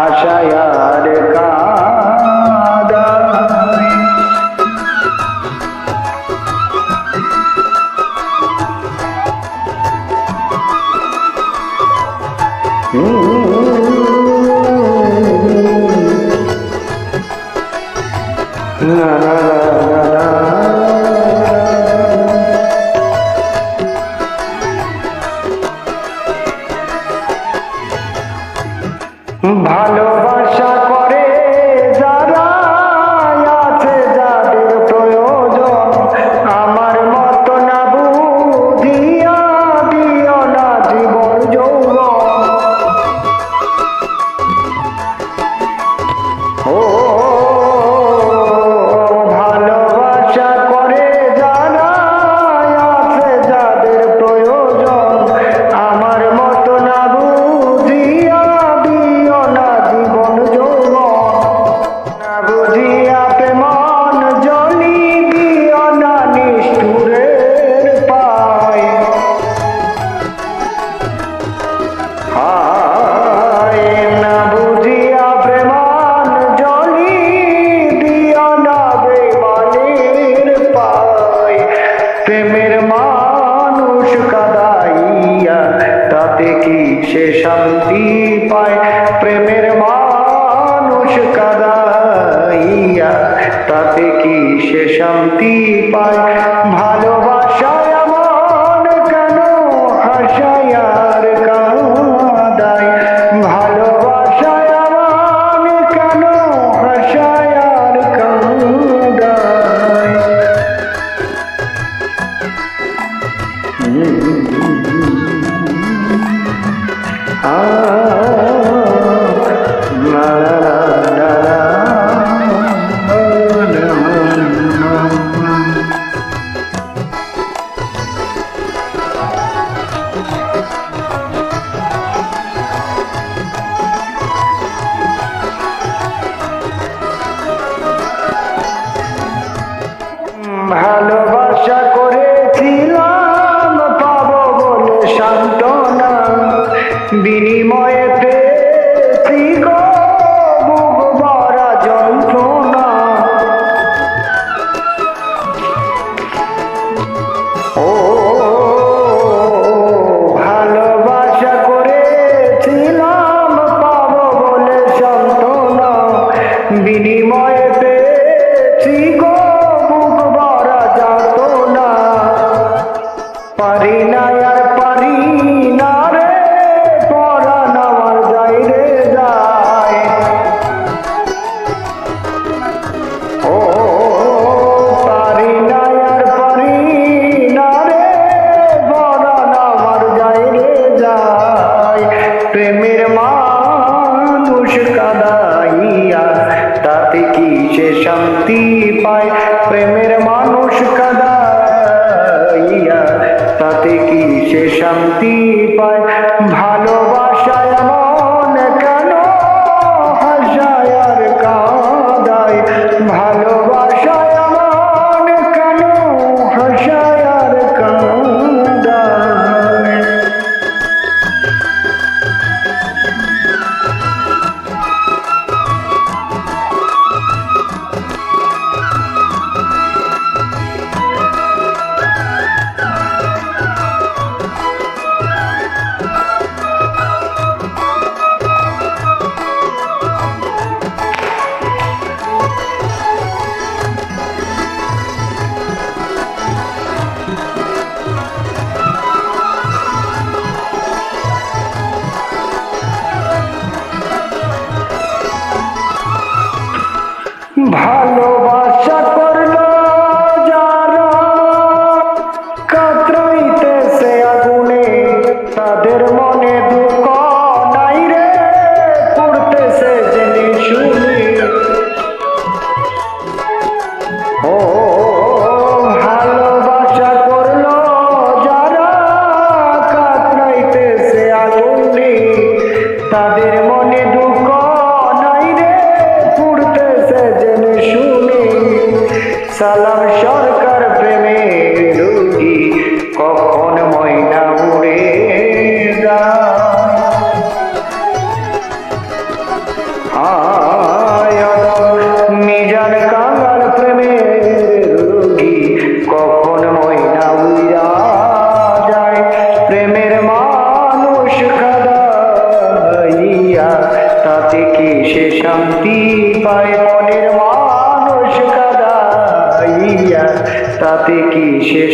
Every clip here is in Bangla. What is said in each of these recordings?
আশায়া তাতে কি সে শান্তি পায়? ভালোবাসা संभालो प्रेमेर मानुष कदाइया ताते शांति।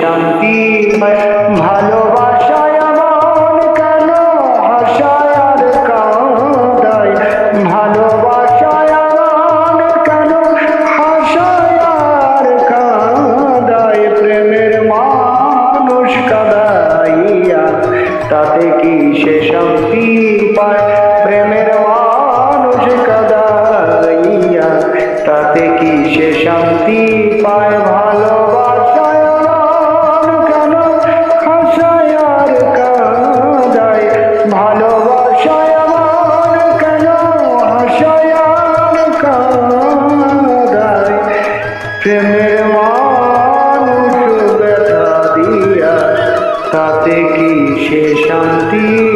শান্তি ভালোবাসায় আমার কেন হাসায় আর কাঁদায়? ভালোবাসায় আমার কেন হাসায় আর কাঁদায়? প্রেমের মানুষ কাদাইয়া তাতে কি সে শান্তি পায়? প্রেমের মানুষ কাদাইয়া তাতে কি তাতে কি সে শান্তি?